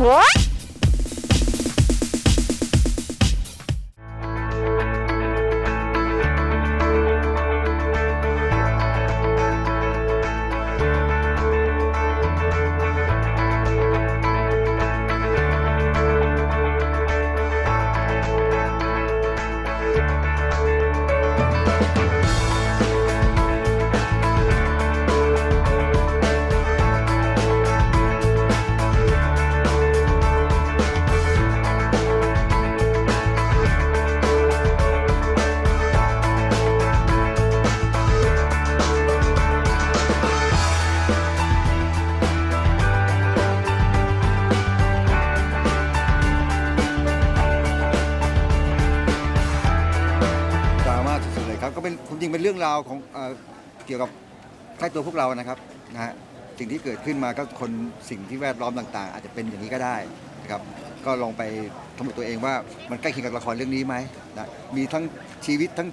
ด เลยครับก็เป็นความจริงเป็นเรื่องราวของเอ่อเกี่ยวกับใกล้ตัวพวกเรานะครับนะฮะสิ่งที่เกิดขึ้นมาก็คนสิ่งที่แวดล้อมต่าง ๆ อาจจะเป็นอย่างนี้ก็ได้นะครับก็ลองไปทำกับตัวเองว่ามันใกล้เคียงกับละครเรื่องนี้ไหมนะมีทั้งชีวิตทั้ง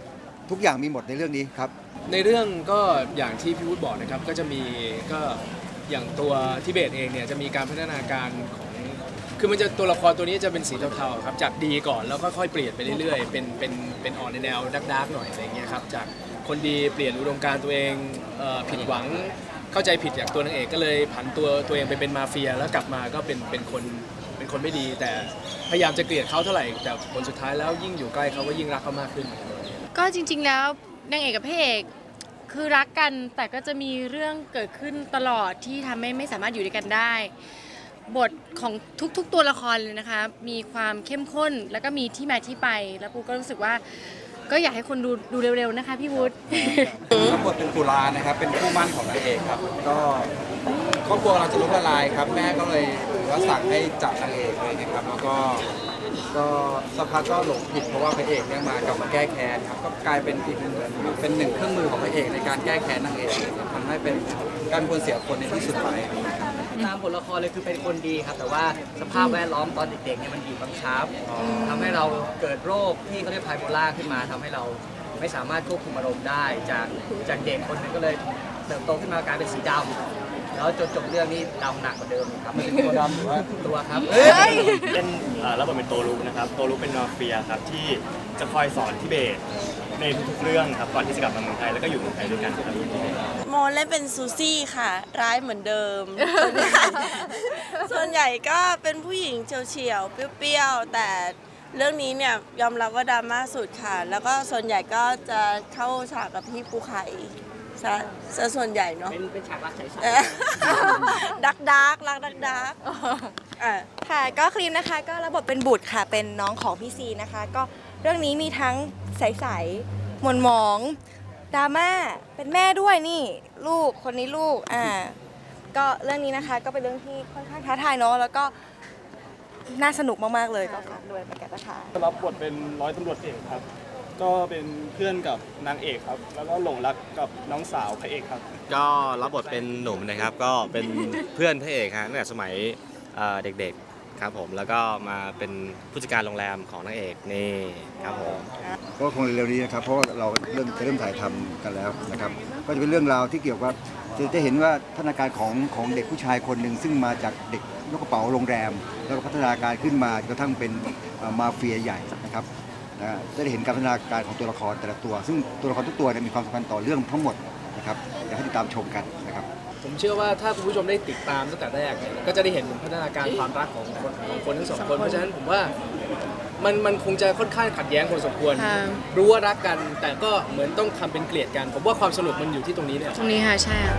ทุกอย่างมีหมดในเรื่องนี้ครับ ในเรื่องก็อย่างที่พี่วุฒิบอกนะครับก็จะมีก็อย่างตัวทิเบตเองเนี่ยจะมีการพัฒนาการของ คือมันจะตัวละครตัวนี้จะเป็นสีเทาๆครับจากดีก่อนแล้วก็ค่อยเปลี่ยนไปเรื่อยๆ เป็นเป็นเป็นอ่อนในแนวดักดักหน่อยอะไรเงี้ยครับจากคนดีเปลี่ยนอุดมการณ์ตัวเองเอ่อผิดหวังเข้าใจผิดจากตัวนางเอกก็เลยผันตัวตัวเองไปเป็นมาเฟีย แล้วกลับมาก็เป็นเป็นคนเป็นคนไม่ดี แต่พยายามจะเกลียดเขาเท่าไหร่แต่ผลสุดท้ายแล้วยิ่งอยู่ใกล้เขาก็ยิ่งรักเขามากขึ้น ก็จริงๆแล้วนางเอกกับพระเอกคือรักกันแต่ก็จะมีเรื่องเกิดขึ้นตลอดที่ทำให้ไม่สามารถอยู่ด้วยกันได้ บทของทุกๆตัวละครเลยนะคะ มีความเข้มข้นแล้วก็มีที่มาที่ไป แล้วปูก็รู้สึกว่า ก็อยากให้คนดูดูเร็วๆนะคะพี่วุฒิ รับบทเป็นกุลานะครับ เป็นคู่มั่นของนางเอกครับ ก็ครอบครัวเราจะล้มละลายครับ แม่ก็เลยว่าสั่งให้จับนางเอกเลยนะครับ แล้วก็ ก็สักพักก็หลงผิดเพราะว่าพระเอกเนี่ยมากลับมาแก้แค้นครับก็กลายเป็นอีกเหมือนเป็นหนึ่งเครื่องมือของพระเอกในการแก้แค้นนางเอกทำให้เป็นการควรเสียคนในที่สุดไปตามบทละครเลยคือเป็นคนดีครับ แต่ว่าสภาพแวดล้อมตอนเด็กๆเนี่ยมันบีบบังคับทำให้เราเกิดโรคที่เขาเรียกไพโพล่าขึ้นมาทำให้เราไม่สามารถควบคุมอารมณ์ได้จากจากเด็กคนหนึงก็เลยเติบโตขึ้นมากลายเป็นสีดำ แล้วจนจบเรื่องนี้ดำหนักกว่าเดิมอีกครับมันเป็นตัวดำหรือว่าตัวครับเล่นเอ่อรับบทเป็นโตรุนะครับ โตรุเป็นมาเฟียครับที่จะคอยสอนทิเบตในทุกๆเรื่องครับก่อนที่จะกลับมาเมืองไทยแล้วก็อยู่เมืองไทยด้วยกันครับโมเล่นเป็นซูซี่ค่ะ ร้ายเหมือนเดิม ส่วนใหญ่ส่วนใหญ่ก็เป็นผู้หญิงเฉียวๆเปรี้ยวๆแต่ เรื่องนี้เนี่ยยอมรับว่าดราม่าสุดค่ะ แล้วก็ส่วนใหญ่ก็จะเข้าฉากกับพี่ปูไข่ซะซะส่วนใหญ่เนาะเป็นเป็นฉากรักใสเออดักดักรักดักดักอะค่ะก็ครีมนะคะก็รับบทเป็นบุตรค่ะเป็นน้องของพี่ซีนะคะ ก็เรื่องนี้มีทั้งใสๆหม่นหมองดราม่าเป็นแม่ด้วยนี่ ลูกคนนี้ลูกอ่าก็เรื่องนี้นะคะก็เป็นเรื่องที่ค่อนข้างท้าทายเนาะแล้วก็ น่าสนุกมาก ๆ เลยก็ฝากด้วยเหมือนกันนะคะรับบทเป็นร้อยตำรวจเอกครับ ก็เป็นเพื่อนกับนางเอกครับ แล้วก็หลงรักกับน้องสาวพระเอกครับ ก็รับบทเป็นหนุ่มนะครับ ก็เป็นเพื่อนพระเอกฮะตั้งแต่สมัยเอ่อเด็กๆครับผมแล้วก็มาเป็นผู้จัดการโรงแรมของนางเอกนี่ครับผม ก็คงเร็วๆนี้นะครับเพราะว่าเราเริ่มจะเริ่มถ่ายทำกันแล้วนะครับ ก็จะเป็นเรื่องราวที่เกี่ยวกับ จะจะเห็นว่าพัฒนาการของของเด็กผู้ชายคนหนึ่งซึ่งมาจากเด็กยกกระเป๋าโรงแรม แล้วก็พัฒนาการขึ้นมาจนกระทั่งเป็นเอ่อมาเฟียใหญ่นะครับนะจะได้เห็นการพัฒนาการของตัวละครแต่ละตัว ซึ่งตัวละครทุกตัวเนี่ยมีความสำคัญต่อเรื่องทั้งหมดนะครับอยากให้ติดตามชมกันนะครับ ผมเชื่อว่าถ้าคุณผู้ชมได้ติดตามตั้งแต่แรกก็จะได้เห็นถึพัฒนาการความรักของคนของคนทั้งสองคน เพราะฉะนั้นผมว่ามันมันคงจะค่อนข้างขัดแย้งคนสมควรรู้ว่ารักกันแต่ก็เหมือนต้องทำเป็นเกลียดกัน ผมว่าความสนุกมันอยู่ที่ตรงนี้เนี่ยตรงนี้ค่ะใช่ค่ะ